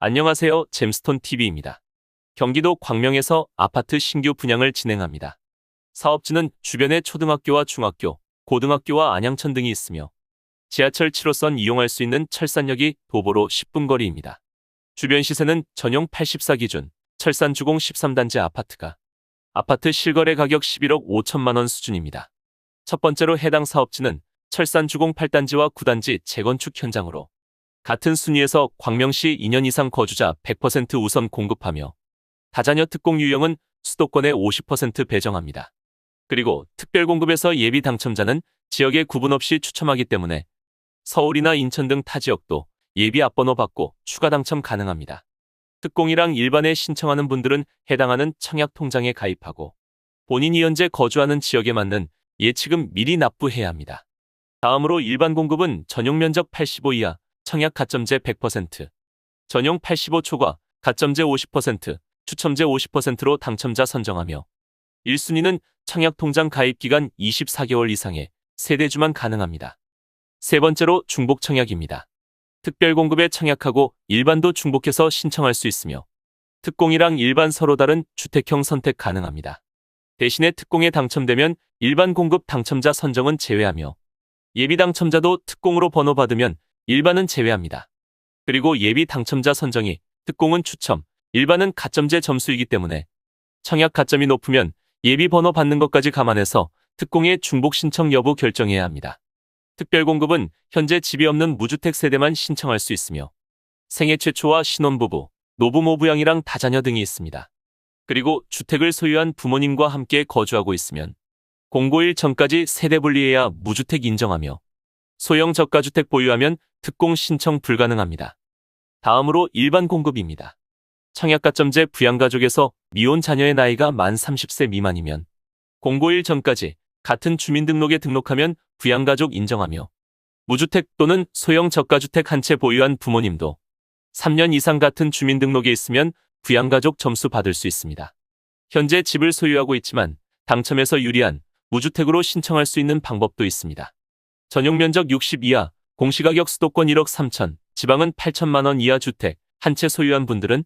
안녕하세요. 잼스톤 TV입니다. 경기도 광명에서 아파트 신규 분양을 진행합니다. 사업지는 주변에 초등학교와 중학교, 고등학교와 안양천 등이 있으며 지하철 7호선 이용할 수 있는 철산역이 도보로 10분 거리입니다. 주변 시세는 전용 84 기준 철산 주공 13단지 아파트가 아파트 실거래 가격 11억 5천만 원 수준입니다. 첫 번째로 해당 사업지는 철산 주공 8단지와 9단지 재건축 현장으로 같은 순위에서 광명시 2년 이상 거주자 100% 우선 공급하며 다자녀 특공 유형은 수도권의 50% 배정합니다. 그리고 특별 공급에서 예비 당첨자는 지역에 구분 없이 추첨하기 때문에 서울이나 인천 등 타 지역도 예비 앞번호 받고 추가 당첨 가능합니다. 특공이랑 일반에 신청하는 분들은 해당하는 청약 통장에 가입하고 본인이 현재 거주하는 지역에 맞는 예치금 미리 납부해야 합니다. 다음으로 일반 공급은 전용 면적 85 이하, 청약 가점제 100%, 전용 85 초과, 가점제 50%, 추첨제 50%로 당첨자 선정하며 1순위는 청약 통장 가입 기간 24개월 이상의 세대주만 가능합니다. 세 번째로 중복 청약입니다. 특별 공급에 청약하고 일반도 중복해서 신청할 수 있으며 특공이랑 일반 서로 다른 주택형 선택 가능합니다. 대신에 특공에 당첨되면 일반 공급 당첨자 선정은 제외하며 예비 당첨자도 특공으로 번호 받으면 일반은 제외합니다. 그리고 예비 당첨자 선정이 특공은 추첨, 일반은 가점제 점수이기 때문에 청약 가점이 높으면 예비 번호 받는 것까지 감안해서 특공의 중복 신청 여부 결정해야 합니다. 특별 공급은 현재 집이 없는 무주택 세대만 신청할 수 있으며 생애 최초와 신혼부부, 노부모 부양이랑 다자녀 등이 있습니다. 그리고 주택을 소유한 부모님과 함께 거주하고 있으면 공고일 전까지 세대 분리해야 무주택 인정하며 소형 저가주택 보유하면 특공 신청 불가능합니다. 다음으로 일반 공급입니다. 청약가점제 부양가족에서 미혼 자녀의 나이가 만 30세 미만이면 공고일 전까지 같은 주민등록에 등록하면 부양가족 인정하며 무주택 또는 소형 저가주택 한 채 보유한 부모님도 3년 이상 같은 주민등록에 있으면 부양가족 점수 받을 수 있습니다. 현재 집을 소유하고 있지만 당첨에서 유리한 무주택으로 신청할 수 있는 방법도 있습니다. 전용 면적 60 이하, 공시가격 수도권 1억 3천, 지방은 8천만 원 이하 주택 한 채 소유한 분들은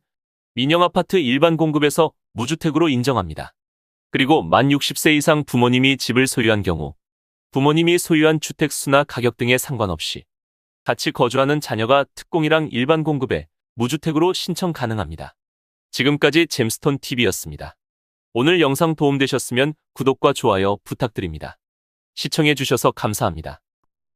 민영 아파트 일반 공급에서 무주택으로 인정합니다. 그리고 만 60세 이상 부모님이 집을 소유한 경우 부모님이 소유한 주택 수나 가격 등에 상관없이 같이 거주하는 자녀가 특공이랑 일반 공급에 무주택으로 신청 가능합니다. 지금까지 잼스톤 TV였습니다. 오늘 영상 도움되셨으면 구독과 좋아요 부탁드립니다. 시청해주셔서 감사합니다.